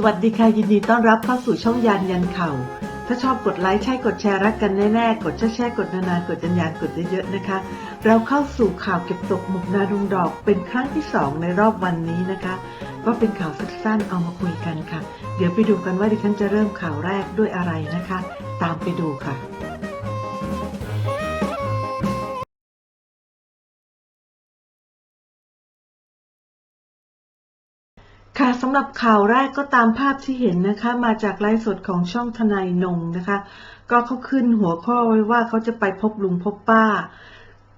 สวัสดีค่ะ ยินดีต้อนรับเข้าสู่ช่องยานยันเข่า ถ้าชอบกดไลค์ใช่กดแชร์รักกันแน่ๆ กดแช่แช่กดนานๆ กดยันยานกดเยอะๆนะคะ เราเข้าสู่ข่าวเก็บตกหมุกนาดุงดอกเป็นครั้งที่สองในรอบวันนี้นะคะ ก็เป็นข่าวสั้นๆเอามาคุยกันค่ะ เดี๋ยวไปดูกันว่าดิฉันจะเริ่มข่าวแรกด้วยอะไรนะคะ ตามไปดูค่ะำหรับข่าวแรกก็ตามภาพที่เห็นนะคะ มาจากไลฟ์สดของช่องทนายนงนะคะ ก็เขาขึ้นหัวข้อไว้ว่าเขาจะไปพบลุงพบป้า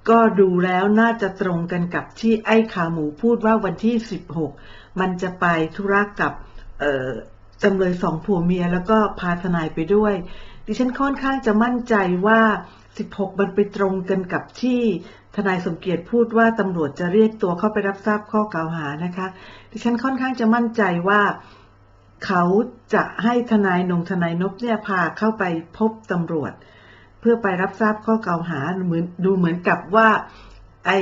ก็ดูแล้วน่าจะตรงกันกับที่ไอ้ขาหมูพูดว่าวันที่ 16 มันจะไปธุระกับเออจำเลยสองผัวเมียแล้วก็พาทนายไปด้วย ดิฉันค่อนข้างจะมั่นใจว่า 16 มันไปตรงกันกับที่ ทนายสมเกียรติพูดว่าตำรวจจะเรียกตัวเข้าไปรับทราบข้อกล่าวหานะคะ ดิฉันค่อนข้างจะมั่นใจว่าเขาจะให้ทนายนงทนายนพเนี่ยพาเข้าไปพบตำรวจ เพื่อไปรับทราบข้อกล่าวหาเหมือนดูเหมือนกับว่า ไอ้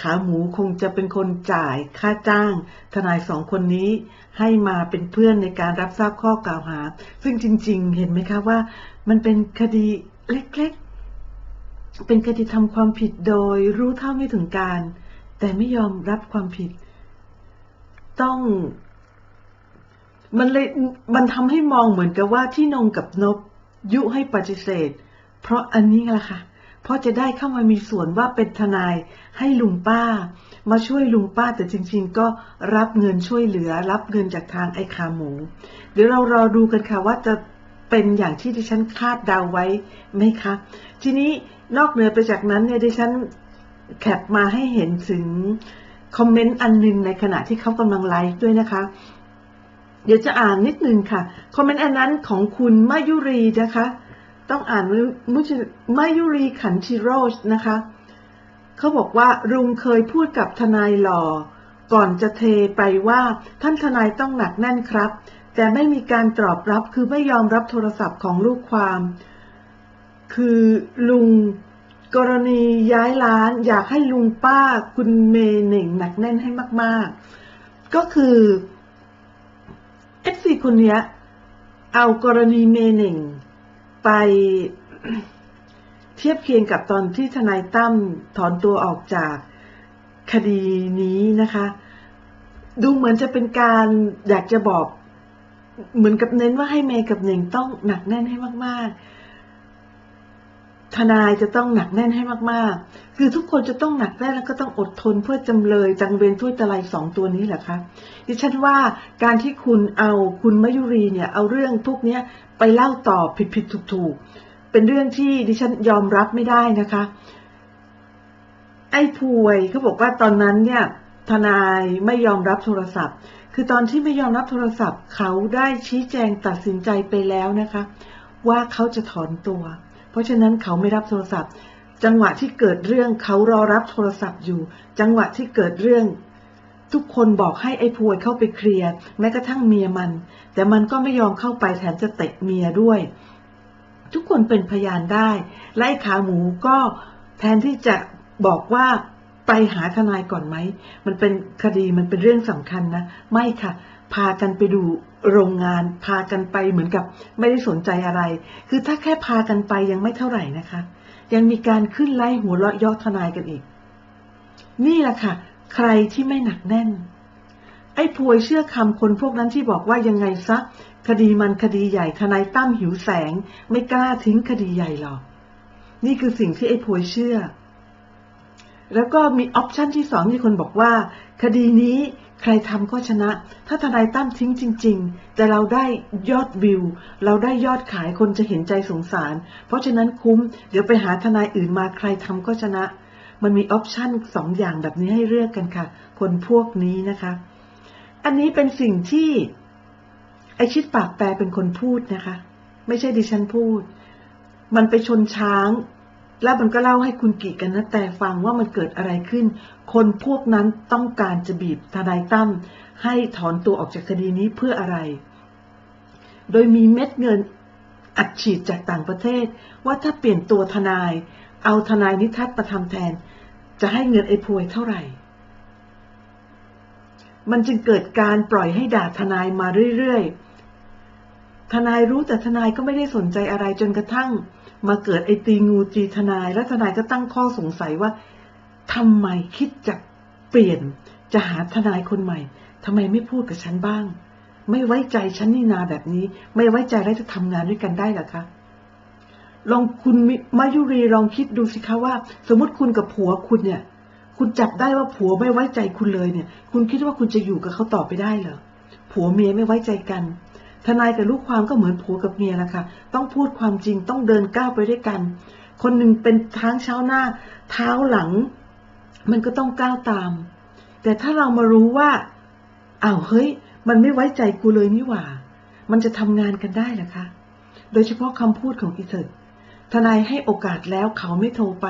ขาหมูคงจะเป็นคนจ่ายค่าจ้าง ทนายสองคนนี้ให้มาเป็นเพื่อนในการรับทราบข้อกล่าวหา ซึ่งจริง ๆ เห็นไหมคะว่า มันเป็นคดีเล็กๆ เป็นคดีทำความผิดโดยรู้เท่าไม่ถึงการ แต่ไม่ยอมรับความผิด ต้อง มันเลยมันทำให้มองเหมือนกับว่าที่นงกับนบ ยุให้ปฏิเสธ เพราะอันนี้แหละค่ะ เพราะจะได้เข้ามามีส่วนว่าเป็นทนายให้ลุงป้า มาช่วยลุงป้าแต่จริง ๆ ก็รับเงินช่วยเหลือ รับเงินจากทางไอ้ขาหมู เดี๋ยวเรารอดูกันค่ะว่าจะ เป็นอย่างที่ดิฉันคาดเดาไว้ไหมคะ ทีนี้นอกเหนือไปจากนั้นเนี่ยดิฉันแคปมาให้เห็นถึงคอมเมนต์อันหนึงในขณะที่เขากำลังไลฟ์ด้วยนะคะ เดี๋ยวจะอ่านนิดนึงค่ะ คอมเมนต์อันนั้นของคุณมายุรีนะคะ ต้องอ่านมุชมายุรีขันชิโรสนะคะ เขาบอกว่าลุงเคยพูดกับทนายหล่อ ก่อนจะเทไปว่าท่านทนายต้องหนักแน่นครับ แต่ไม่มีการตอบรับคือไม่ยอมรับโทรศัพท์ของลูกความ คือลุงกรณีย้ายร้านอยากให้ลุงป้าคุณเมเหน่งหนักแน่นให้มาก ๆ ก็คือเอฟซีคนนี้เอากรณีเมเหน่งไปเทียบเคียงกับตอนที่ทนายตั้มถอนตัวออกจากคดีนี้นะคะ ดูเหมือนจะเป็นการอยากจะบอก เหมือนกับเน้นว่าให้เมย์กับเน่งต้องหนักแน่นให้มาก ๆ ทนายจะต้องหนักแน่นให้มาก ๆ คือทุกคนจะต้องหนักแน่นแล้วก็ต้องอดทนเพื่อจำเลยจังเวนถ้วยตะไลสองตัวนี้แหละคะดิฉันว่าการที่คุณเอาคุณมยุรีเนี่ย เอาเรื่องพวกนี้ไปเล่าต่อผิดผิดถูกถูกๆ เป็นเรื่องที่ดิฉันยอมรับไม่ได้นะคะ ไอ้พวยเขาบอกว่าตอนนั้นเนี่ยทนายไม่ยอมรับโทรศัพท์ คือตอนที่ไม่ยอมรับโทรศัพท์ เขาได้ชี้แจงตัดสินใจไปแล้วนะคะ ว่าเขาจะถอนตัว เพราะฉะนั้นเขาไม่รับโทรศัพท์ จังหวะที่เกิดเรื่องเขารอรับโทรศัพท์อยู่ จังหวะที่เกิดเรื่อง ทุกคนบอกให้ไอ้พวยเข้าไปเคลียร์แม้กระทั่งเมียมัน แต่มันก็ไม่ยอมเข้าไปแถมจะเตะเมียด้วย ทุกคนเป็นพยานได้ และไอ้ขาหมูก็แทนที่จะบอกว่า ไปหาทนายก่อนไหม มันเป็นคดีมันเป็นเรื่องสำคัญนะ ไม่ค่ะ พากันไปดูโรงงาน พากันไปเหมือนกับไม่ได้สนใจอะไร คือถ้าแค่พากันไปยังไม่เท่าไหร่นะคะ ยังมีการขึ้นไล่หัวเราะยาะทนายกันอีก นี่แหละค่ะ ใครที่ไม่หนักแน่น ไอ้พวยเชื่อคำคนพวกนั้นที่บอกว่ายังไงซะ คดีมันคดีใหญ่ทนายตั้มหิวแสง ไม่กล้าทิ้งคดีใหญ่หรอก นี่คือสิ่งที่ไอ้พวยเชื่อ แล้วก็มีออปชันที่สองที่คนบอกว่า คดีนี้ใครทำก็ชนะ ถ้าทนายตั้มทิ้งจริง ๆ แต่เราได้ยอดวิว เราได้ยอดขายคนจะเห็นใจสงสาร เพราะฉะนั้นคุ้ม เดี๋ยวไปหาทนายอื่นมาใครทำก็ชนะ มันมีออปชันสองอย่างแบบนี้ให้เลือกกันค่ะ คนพวกนี้นะคะ อันนี้เป็นสิ่งที่ ไอชิดปากแปลเป็นคนพูดนะคะ ไม่ใช่ดิฉันพูด มันไปชนช้าง แล้วมันก็เล่าให้คุณกิกันนะแต่ฟังว่ามันเกิดอะไรขึ้น คนพวกนั้นต้องการจะบีบทนายตั้มให้ถอนตัวออกจากคดีนี้เพื่ออะไร โดยมีเม็ดเงินอัดฉีดจากต่างประเทศ ว่าถ้าเปลี่ยนตัวทนาย เอาทนายนิทัศน์มาทำแทน จะให้เงินไอ้พวยเท่าไหร่ มันจึงเกิดการปล่อยให้ด่าทนายมาเรื่อยๆ ทนายรู้แต่ทนายก็ไม่ได้สนใจอะไรจนกระทั่ง มาเกิดไอตีงูตีทนาย แล้วทนายก็ตั้งข้อสงสัยว่าทำไมคิดจะเปลี่ยนจะหาทนายคนใหม่ทำไมไม่พูดกับฉันบ้าง ไม่ไว้ใจฉันนี่นาแบบนี้ ไม่ไว้ใจแล้วจะทำงานด้วยกันได้หรอคะลองคุณมิมายุรีลองคิดดูสิคะว่า สมมติคุณกับผัวคุณเนี่ย คุณจับได้ว่าผัวไม่ไว้ใจคุณเลยเนี่ย คุณคิดว่าคุณจะอยู่กับเขาต่อไปได้เหรอผัวเมียไม่ไว้ใจกัน ทนายกับลูกความก็เหมือนผัวกับเมียแหละค่ะ ต้องพูดความจริงต้องเดินก้าวไปด้วยกัน คนหนึ่งเป็นทางเช้าหน้า เท้าหลัง มันก็ต้องก้าวตาม แต่ถ้าเรามารู้ว่าอ้าวเฮ้ย มันไม่ไว้ใจกูเลยนี่หว่า มันจะทำงานกันได้หรอคะ โดยเฉพาะคำพูดของอีเถิดทนายให้โอกาสแล้วเขาไม่โทรไป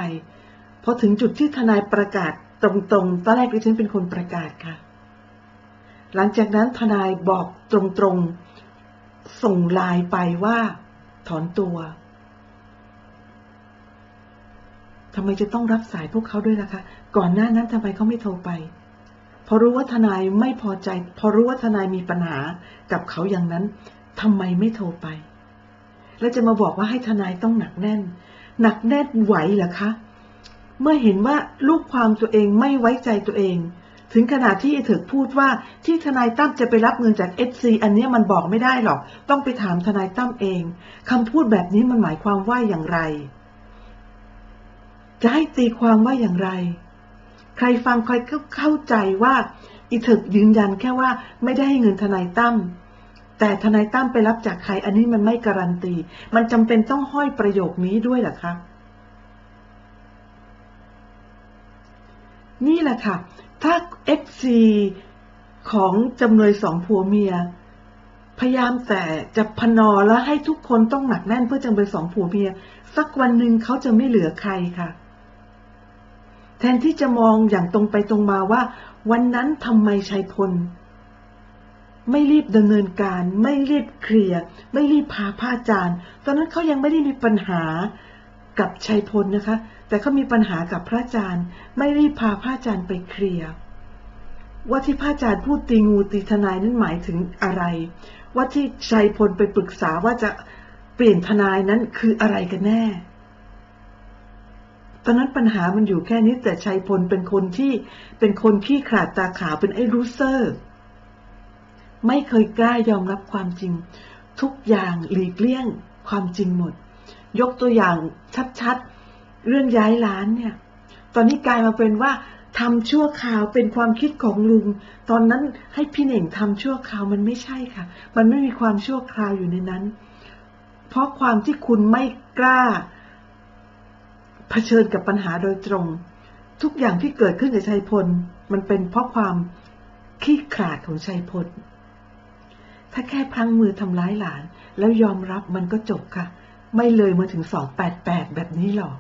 พอถึงจุดที่ทนายประกาศตรงๆ ตอนแรกดิฉันเป็นคนประกาศค่ะ หลังจากนั้นทนายบอกตรงๆ ส่งไลน์ไปว่า ถอนตัวทำไมจะต้องรับสายพวกเขาด้วยล่ะคะ ก่อนหน้านั้นทำไมเขาไม่โทรไป พอรู้ว่าทนายไม่พอใจ พอรู้ว่าทนายมีปัญหากับเขาอย่างนั้นทำไมไม่โทรไป แล้วจะมาบอกว่าให้ทนายต้องหนักแน่น หนักแน่นไหวเหรอคะ เมื่อเห็นว่าลูกความตัวเองไม่ไว้ใจตัวเอง ถึงขนาดที่ไอ้เถิกพูดว่าที่ทนายตั้มจะไปรับเงินจากเอซีอันนี้มันบอกไม่ได้หรอก ต้องไปถามทนายตั้มเองคำพูดแบบนี้มันหมายความว่าอย่างไร จะให้ตีความว่าอย่างไร ใครฟังใครก็เข้าใจว่าอีเถิกยืนยันแค่ว่าไม่ได้ให้เงินทนายตั้มแต่ทนายตั้มไปรับจากใครอันนี้มันไม่การันตี มันจำเป็นต้องห้อยประโยคนี้ด้วยหรอคะ นี่แหละค่ะ ถ้า FC ของจำเลยสองผัวเมีย พยายามแต่จะพนอแล้วให้ทุกคนต้องหนักแน่นเพื่อจำเลยสองผัวเมีย สักวันหนึ่งเขาจะไม่เหลือใครค่ะ แทนที่จะมองอย่างตรงไปตรงมาว่า วันนั้นทำไมชัยพล ไม่รีบดำเนินการ ไม่รีบเคลียร์ไม่รีบพาพระอาจารย์ ตอนนั้นเขายังไม่ได้มีปัญหากับชัยพลนะคะ แต่เขามีปัญหากับพระอาจารย์ ไม่รีบพาพระอาจารย์ไปเคลียร์ว่าที่พระอาจารย์พูดตีงูตีทนายนั้นหมายถึงอะไร ว่าที่ชัยพลไปปรึกษาว่าจะเปลี่ยนทนายนั้นคืออะไรกันแน่ ตอนนั้นปัญหามันอยู่แค่นี้แต่ชัยพลเป็นคนที่เป็นคนขี้ขลาดตาขาวเป็นไอ้รูเซอร์ ไม่เคยกล้ายอมรับความจริง ทุกอย่างหลีกเลี่ยงความจริงหมด ยกตัวอย่างชัดๆ เรื่องย้ายร้านเนี่ย ตอนนี้กลายมาเป็นว่าทำชั่วคราวเป็นความคิดของลุง ตอนนั้นให้พี่เหน่งทำชั่วคราวมันไม่ใช่ค่ะ มันไม่มีความชั่วคราวอยู่ในนั้น เพราะความที่คุณไม่กล้าเผชิญกับปัญหาโดยตรง ทุกอย่างที่เกิดขึ้นกับชัยพล มันเป็นเพราะความขี้ขลาดของชัยพล ถ้าแค่พลั้งมือทำร้ายหลาน แล้วยอมรับมันก็จบค่ะ ไม่เลยมาถึงสองแปดแปดแบบนี้หรอก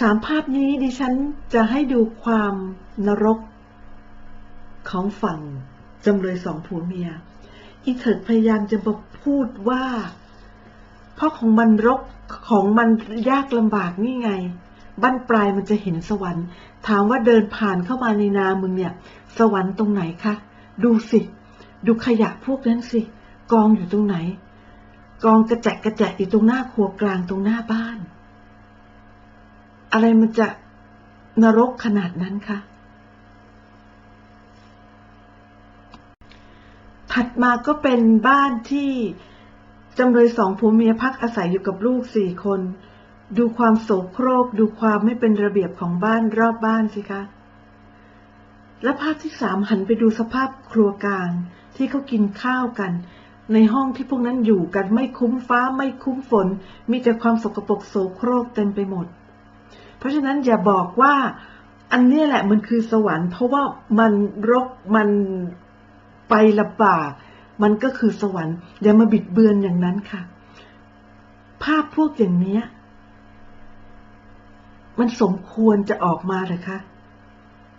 สามภาพนี้ดิฉันจะให้ดูความนรกของฝั่งจำเลยสองผัวเมีย อีเถิดพยายามจะมาพูดว่า เพราะของมันรกของมันยากลำบากนี่ไง บั้นปลายมันจะเห็นสวรรค์ ถามว่าเดินผ่านเข้ามาในนามึงเนี่ย สวรรค์ตรงไหนคะ ดูสิ ดูขยะพวกนั้นสิ กองอยู่ตรงไหน กองกระแจกกระแจกอยู่ตรงหน้าครัวกลางตรงหน้าบ้าน อะไรมันจะนรกขนาดนั้นคะ ถัดมาก็เป็นบ้านที่จำเลยสองผัวเมียพักอาศัยอยู่กับลูกสี่คน ดูความโสโครก ดูความไม่เป็นระเบียบของบ้านรอบบ้านสิคะ และภาพที่สามหันไปดูสภาพครัวกลางที่เขากินข้าวกัน ในห้องที่พวกนั้นอยู่กันไม่คุ้มฟ้าไม่คุ้มฝน มีแต่ความสกปรกโสโครกเต็มไปหมด ราะฉะนั้นอย่าบอกว่า อันนี้แหละมันคือสวรรค์เพราะว่ามันรกมันไปลำบากมันก็คือสวรรค์อย่ามาบิดเบือนอย่างนั้นค่ะ ภาพพวกอย่างนี้มันสมควรจะออกมาเหรอคะ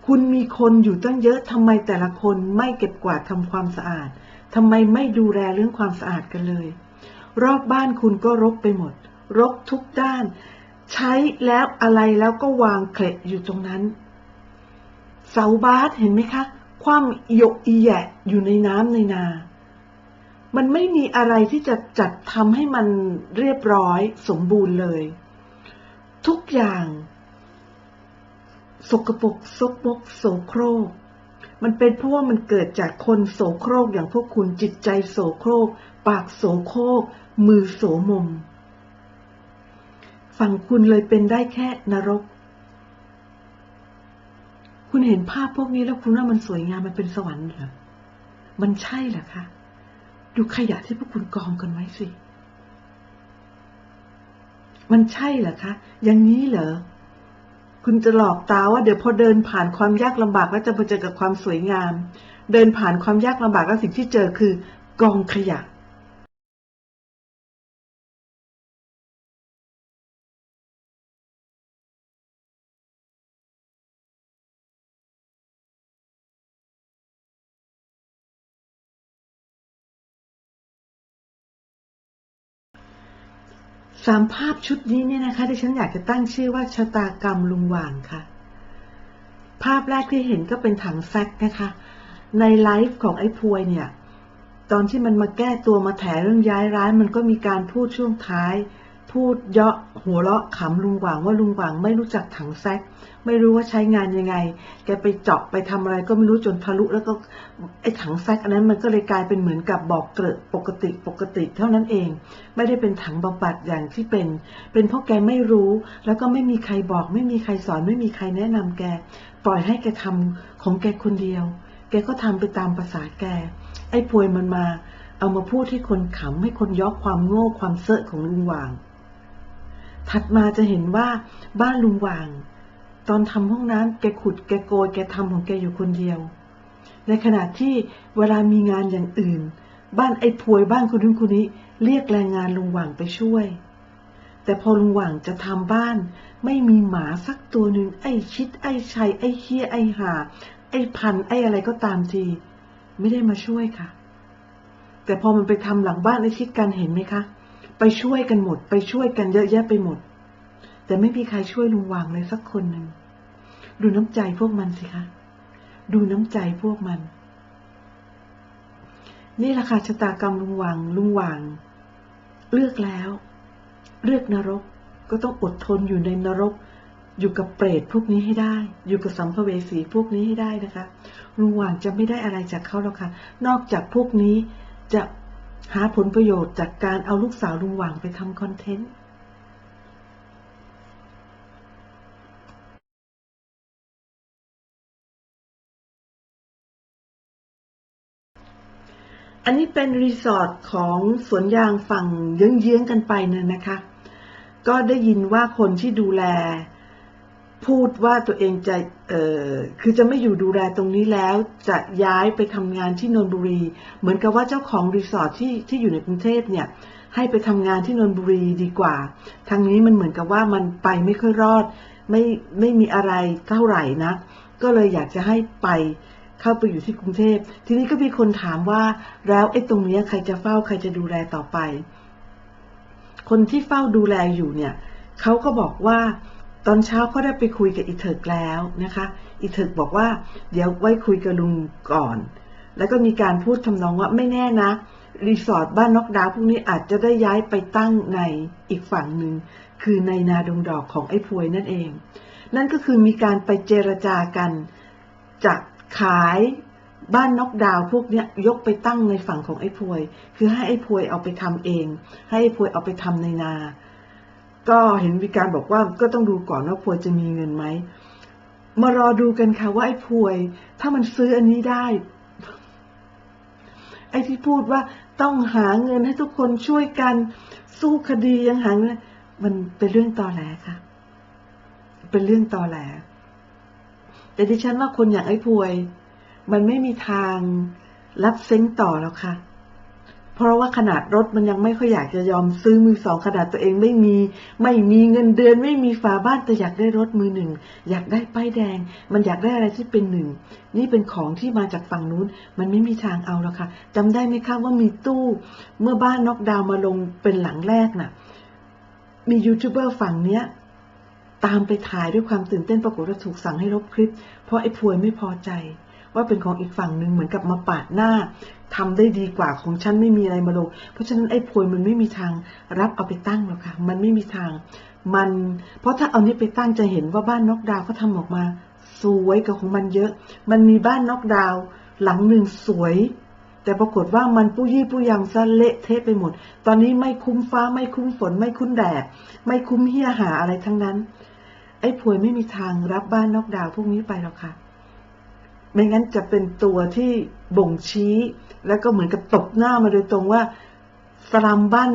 คุณมีคนอยู่ตั้งเยอะทำไมแต่ละคนไม่เก็บกวาดทำความสะอาดทำไมไม่ดูแลเรื่องความสะอาดกันเลย รอบบ้านคุณก็รกไปหมด รกทุกด้าน ใช้แล้วอะไรแล้วก็วางเคล็ดอยู่ตรงนั้น เสาบาสเห็นไหมคะความหยกอีแยะอยู่ในน้ำในนา มันไม่มีอะไรที่จะจัดทำให้มันเรียบร้อยสมบูรณ์เลย ทุกอย่าง สกปรกซกมกโสโครก มันเป็นเพราะว่ามันเกิดจากคนโสโครกอย่างพวกคุณจิตใจโสโครก ปากโสโครก มือโสมม ฝั่งคุณเลยเป็นได้แค่นรก คุณเห็นภาพพวกนี้แล้วคุณว่ามันสวยงามมันเป็นสวรรค์เหรอ มันใช่เหรอคะดูขยะที่พวกคุณกองกันไว้สิ มันใช่เหรอคะ อย่างนี้เหรอ คุณจะหลอกตาว่าเดี๋ยวพอเดินผ่านความยากลำบากแล้วจะมาเจอกับความสวยงาม เดินผ่านความยากลำบากแล้วสิ่งที่เจอคือกองขยะ สามภาพชุดนี้เนี่ยนะคะที่ฉันอยากจะตั้งชื่อว่าชะตากรรมลุงหว่างค่ะ ภาพแรกที่เห็นก็เป็นถังแซกนะคะ ในไลฟ์ของไอ้พวยเนี่ย ตอนที่มันมาแก้ตัวมาแถเรื่องย้ายร้านมันก็มีการพูดช่วงท้าย พูดเยาะหัวเราะขำลุงหวางว่าลุงหวางไม่รู้จักถังแซกไม่รู้ว่าใช้งานยังไง แกไปเจาะไปทำอะไรก็ไม่รู้จนทะลุแล้วก็ไอ้ถังแซกอันนั้นมันก็เลยกลายเป็นเหมือนกับบอกเกลอะปกติปกติเท่านั้นเอง ไม่ได้เป็นถังบำบัดอย่างที่เป็น เป็นเพราะแกไม่รู้แล้วก็ไม่มีใครบอก ไม่มีใครสอนไม่มีใครแนะนำแก ปล่อยให้แกทำของแกคนเดียว แกก็ทำไปตามภาษาแก ไอ้พวยมันมาเอามาพูดให้คนขำให้คนยอกความโง่ความเซอะของลุงหว่าง ถัดมาจะเห็นว่าบ้านลุงหว่าง ตอนทำห้องน้ำแกขุดแกโกยแกทำของแกอยู่คนเดียว ในขณะที่เวลามีงานอย่างอื่น บ้านไอ้พวยบ้านคนนู้นคนนี้เรียกแรงงานลุงหว่างไปช่วย แต่พอลุงหว่างจะทำบ้าน ไม่มีหมาสักตัวหนึ่งไอ้ชิด ไอ้ชัยไอ้เฮียไอ้หา ไอ้พันไอ้อะไรก็ตามทีไม่ได้มาช่วยค่ะ แต่พอมันไปทำหลังบ้านไอ้ชิดกันเห็นไหมคะ ไปช่วยกันหมด ไปช่วยกันเยอะแยะไปหมด แต่ไม่มีใครช่วยลุงหว่างเลยสักคนหนึ่ง ดูน้ำใจพวกมันสิคะ ดูน้ำใจพวกมัน นี่แหละค่ะชะตากรรมลุงหว่างลุงหว่าง เลือกแล้ว เลือกนรกก็ต้องอดทนอยู่ในนรก อยู่กับเปรตพวกนี้ให้ได้ อยู่กับสัมภเวสีพวกนี้ให้ได้นะคะลุงหว่างจะไม่ได้อะไรจากเขาหรอกค่ะ นอกจากพวกนี้จะ หาผลประโยชน์จากการเอาลูกสาวลุงหว่างไปทำคอนเทนต์อันนี้เป็นรีสอร์ทของสวนยางฝั่งเยื้องๆกันไปเนี่ยนะคะ ก็ได้ยินว่าคนที่ดูแล พูดว่าตัวเองจะเออคือจะไม่อยู่ดูแลตรงนี้แล้ว จะย้ายไปทำงานที่นนบุรี เหมือนกับว่าเจ้าของรีสอร์ทที่ที่อยู่ในกรุงเทพเนี่ยให้ไปทำงานที่นนบุรีดีกว่า ทางนี้มันเหมือนกับว่ามันไปไม่ค่อยรอด ไม่ไม่มีอะไรเท่าไหร่นะ ก็เลยอยากจะให้ไปเข้าไปอยู่ที่กรุงเทพ ทีนี้ก็มีคนถามว่าแล้วไอ้ตรงนี้ใครจะเฝ้าใครจะดูแลต่อไป คนที่เฝ้าดูแลอยู่เนี่ยเขาก็บอกว่า ตอนเช้าเขาได้ไปคุยกับอีเถิกแล้วนะคะ อีเถิกบอกว่า เดี๋ยวไว้คุยกับลุงก่อน แล้วก็มีการพูดทำนองว่าไม่แน่นะรีสอร์ทบ้านนกดาวพวกนี้อาจจะได้ย้ายไปตั้งในอีกฝั่งหนึ่งคือในนาดงดอกของไอ้พวยนั่นเอง นั่นก็คือมีการไปเจรจากันจะขายบ้านนกดาวพวกนี้ยยกไปตั้งในฝั่งของไอ้พวย คือให้ไอ้พวยเอาไปทำเอง ให้ไอ้พวยเอาไปทำในนา ก็เห็นมีการบอกว่าก็ต้องดูก่อนว่าพวยจะมีเงินไหม มารอดูกันค่ะว่าไอ้พวย ถ้ามันซื้ออันนี้ได้ ไอ้ที่พูดว่าต้องหาเงินให้ทุกคนช่วยกัน สู้คดียังหาเงินมันเป็นเรื่องตอแหลค่ะ เป็นเรื่องตอแหล แต่ดิฉันว่าคนอย่างไอ้พวย มันไม่มีทางรับเซ้งต่อแล้วค่ะ เพราะว่าขนาดรถมันยังไม่ค่อยอยากจะยอมซื้อมือสองขนาดตัวเองไม่มี ไม่มีเงินเดือนไม่มีฝาบ้านแต่อยากได้รถมือหนึ่งอยากได้ป้ายแดง มันอยากได้อะไรที่เป็นหนึ่งนี่เป็นของที่มาจากฝั่งนู้น มันไม่มีทางเอาแล้วค่ะจำได้ไหมคะว่ามีตู้ เมื่อบ้านน็อกดาวมาลงเป็นหลังแรกน่ะ มียูทูบเบอร์ฝั่งเนี้ยตามไปถ่ายด้วยความตื่นเต้นปรากฏว่าถูกสั่งให้ลบคลิป เพราะไอ้พวยไม่พอใจ ว่าเป็นของอีกฝั่งหนึ่งเหมือนกับมาปาดหน้าทำได้ดีกว่าของฉันไม่มีอะไรมาลง เพราะฉะนั้นไอ้พวยมันไม่มีทางรับเอาไปตั้งหรอกค่ะ มันไม่มีทาง มัน เพราะถ้าเอานี้ไปตั้งจะเห็นว่าบ้านนอกดาวเขาทำออกมา สวยกับของมันเยอะ มันมีบ้านนอกดาว หลังหนึ่งสวยแต่ปรากฏว่ามันปุ้ยี่ปุ้ยำซะเละเทะไปหมด ตอนนี้ไม่คุ้มฟ้าไม่คุ้มฝน ไม่คุ้มแดด ไม่คุ้มเฮียหาอะไรทั้งนั้น ไอ้พวยไม่มีทางรับบ้านนอกดาวพวกนี้ไปหรอกค่ะ ไม่งั้นจะเป็นตัวที่บ่งชี้ แล้วก็เหมือนกับตบหน้ามาโดยตรงว่าสลัมบ้าน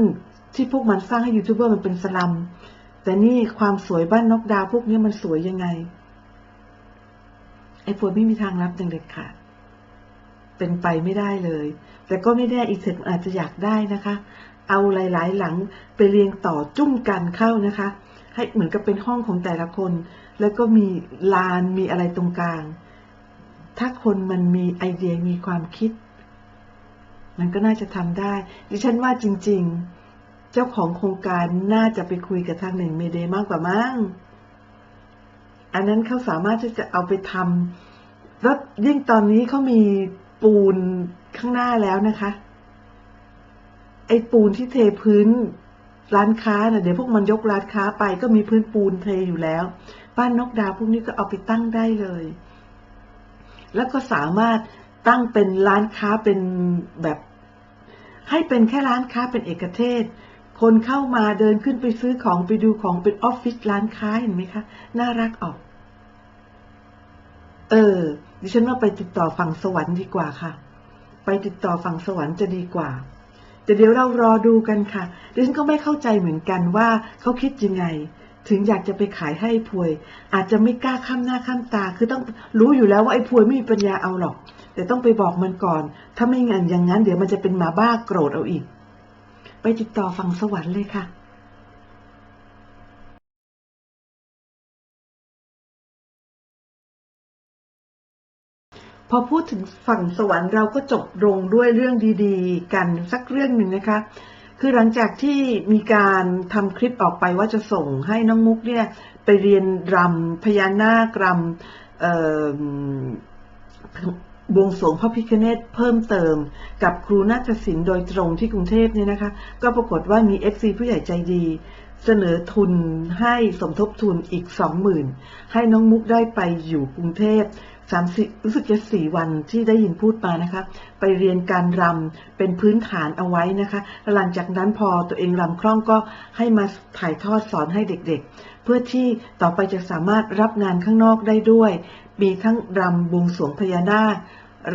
ที่พวกมันสร้างให้ยูทูบเบอร์มันเป็นสลัม แต่นี่ความสวยบ้านนกดาวพวกนี้มันสวยยังไง ไอ้พวยไม่มีทางรับอย่างเด็ดขาดเป็นไปไม่ได้เลย แต่ก็ไม่ได้อีกเสร็จอาจจะอยากได้นะคะ เอาหลาย ๆ หลังไปเรียงต่อจุ้มกันเข้านะคะ ให้เหมือนกับเป็นห้องของแต่ละคน แล้วก็มีลานมีอะไรตรงกลาง ถ้าคนมันมีไอเดียมีความคิด มันก็น่าจะทำได้ ดิฉันว่าจริง ๆ เจ้าของโครงการน่าจะไปคุยกับทางหนึ่งเมเดมากกว่ามั้งอันนั้นเขาสามารถที่จะเอาไปทำแล้วยิ่งตอนนี้เขามีปูนข้างหน้าแล้วนะคะ ไอ้ปูนที่เทพื้นร้านค้าเน่ะเดี๋ยวพวกมันยกร้านค้าไปก็มีพื้นปูนเทอยู่แล้ว บ้านนกดาวพวกนี้ก็เอาไปตั้งได้เลย แล้วก็สามารถตั้งเป็นร้านค้าเป็นแบบ ให้เป็นแค่ร้านค้าเป็นเอกเทศ คนเข้ามาเดินขึ้นไปซื้อของไปดูของเป็นออฟฟิศร้านค้าเห็นไหมคะ น่ารักออก เออ ดิฉันว่าไปติดต่อฝั่งสวรรค์ดีกว่าค่ะ ไปติดต่อฝั่งสวรรค์จะดีกว่าแต่เดี๋ยวเรารอดูกันค่ะดิฉันก็ไม่เข้าใจเหมือนกันว่าเขาคิดยังไง ถึงอยากจะไปขายให้พวย อาจจะไม่กล้าข้ามหน้าข้ามตา คือต้องรู้อยู่แล้วว่าไอ้พวยไม่มีปัญญาเอาหรอก แต่ต้องไปบอกมันก่อน ถ้าไม่งั้นอย่างนั้น เดี๋ยวมันจะเป็นหมาบ้าโกรธเอาอีก ไปติดต่อฝั่งสวรรค์เลยค่ะพอพูดถึงฝั่งสวรรค์เราก็จบลงด้วยเรื่องดีๆ กันสักเรื่องหนึ่งนะคะ คือหลังจากที่มีการทำคลิปออกไปว่าจะส่งให้น้องมุกเนี่ยไปเรียนรำพญานาครำบวงสวงพระพิฆเนศเพิ่มเติม กับครูนาฏศิลป์โดยตรงที่กรุงเทพเนี่ยนะคะ ก็ปรากฏว่ามี FC ผู้ใหญ่ใจดี เสนอทุนให้สมทบทุนอีกสองหมื่นให้น้องมุกได้ไปอยู่กรุงเทพ สามสิรู้สึกจะสี่วันที่ได้ยินพูดมานะคะ ไปเรียนการรำเป็นพื้นฐานเอาไว้นะคะลหลังจากนั้นพอตัวเองรำคล่องก็ให้มาถ่ายทอดสอนให้เด็กๆ เพื่อที่ต่อไปจะสามารถรับงานข้างนอกได้ด้วย มีทั้งรำบวงสรวงพญานาค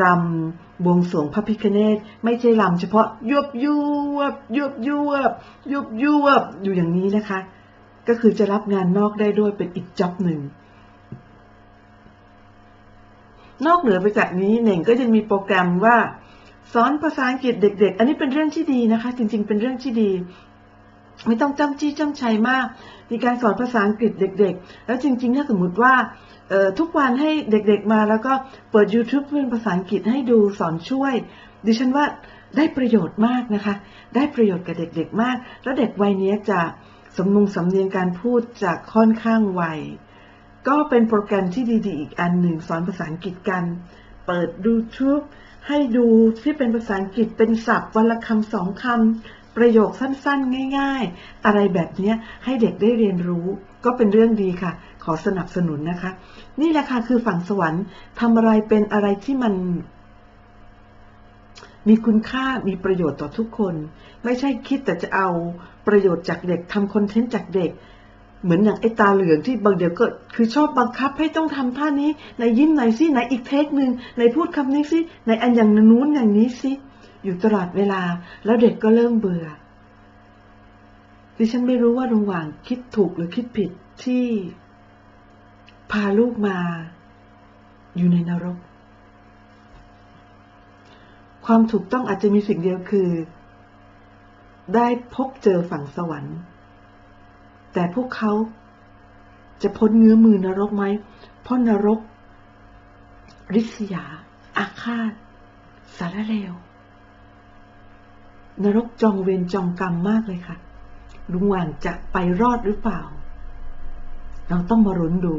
รำบวงสรวงพระพิฆเนศไม่ใช่รำเฉพาะยบยุบยบยุบยุบยุบอยู่อย่างนี้นะคะ ก็คือจะรับงานนอกได้ด้วยเป็นอีกจ็อบหนึ่ง นอกเหนือไปจากนี้เน่งก็ยังมีโปรแกรมว่า สอนภาษาอังกฤษเด็ก ๆ อันนี้เป็นเรื่องที่ดีนะคะ จริง ๆ เป็นเรื่องที่ดี ไม่ต้องจำจี้จำชัยมาก มีการสอนภาษาอังกฤษเด็ก ๆ แล้วจริง ๆ ถ้าสมมติว่าทุกวันให้เด็กๆมาแล้วก็เปิด YouTube เรื่องภาษาอังกฤษให้ดูสอนช่วย ดิฉันว่าได้ประโยชน์มากนะคะ ได้ประโยชน์กับเด็กๆมาก แล้วเด็กวัยนี้จะสำนงสำเนียงการพูดจะค่อนข้างไว ก็เป็นโปรแกรมที่ดีๆ อีกอันหนึ่งสอนภาษาอังกฤษกัน เปิด YouTube ให้ดูที่เป็นภาษาอังกฤษเป็นศัพท์วันละคำสองคำประโยคสั้นๆ ง่ายๆ อะไรแบบนี้ให้เด็กได้เรียนรู้ ก็เป็นเรื่องดีค่ะ ขอสนับสนุนนะคะ นี่แหละค่ะคือฝั่งสวรรค์ทำอะไรเป็นอะไรที่มันมีคุณค่ามีประโยชน์ต่อทุกคน ไม่ใช่คิดแต่จะเอาประโยชน์จากเด็กทำคอนเทนต์จากเด็ก เหมือนอย่างไอ้ตาเหลืองที่บางเดี๋ยวก็คือชอบบังคับให้ต้องทำท่านี้ในยิ้มไหนซิไหนอีกเทคหนึ่งในพูดคำนี้ซิในอันอย่างนู้นอย่างนี้ซิอยู่ตลอดเวลา แล้วเด็กก็เริ่มเบื่อ ดิฉันไม่รู้ว่าลุงหว่างคิดถูกหรือคิดผิดที่ พาลูกมา อยู่ในนรก ความถูกต้องอาจจะมีสิ่งเดียวคือ ได้พบเจอฝั่งสวรรค์ แต่พวกเขาจะพ้นเงื้อมือนรกไหม เพราะนรก ริษยา อาฆาต สารเลวนรกจองเวรจองกรรมมากเลยค่ะ ลุงหวานจะไปรอดหรือเปล่า เราต้องมารุ้นดู